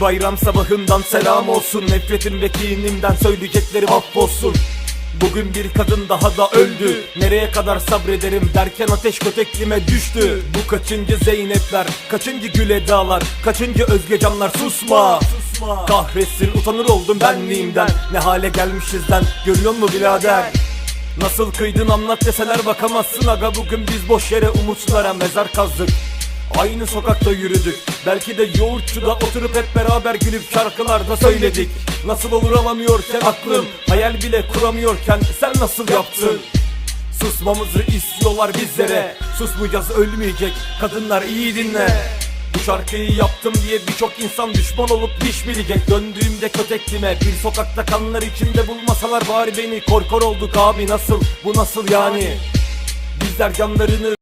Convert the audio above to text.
Bayram sabahından selam olsun. Nefretim ve kinimden söyleyeceklerim affolsun. Bugün bir kadın daha da öldü. Nereye kadar sabrederim derken ateş köteklime düştü. Bu kaçıncı Zeynepler, kaçıncı Gül Edalar Kaçıncı Özge Canlar? Susma. Kahretsin utanır oldum benliğimden Ne hale gelmişiz lan? Görüyor mu birader? Nasıl kıydın anlat deseler bakamazsın aga. Bugün biz boş yere umutlara mezar kazdık Aynı sokakta yürüdük. Belki de yoğurtçuda oturup hep beraber gülüp şarkılarda söyledik. Nasıl olur alamıyorken aklım Hayal bile kuramıyorken sen nasıl yaptın? Susmamızı istiyorlar bizlere. Susmayacağız ölmeyecek. Kadınlar iyi dinle. Bu şarkıyı yaptım diye birçok insan düşman olup diş bilecek Döndüğümde köteklime bir sokakta kanlar içinde bulmasalar bari beni Korkor olduk abi. Nasıl bu nasıl yani? Bizler canlarını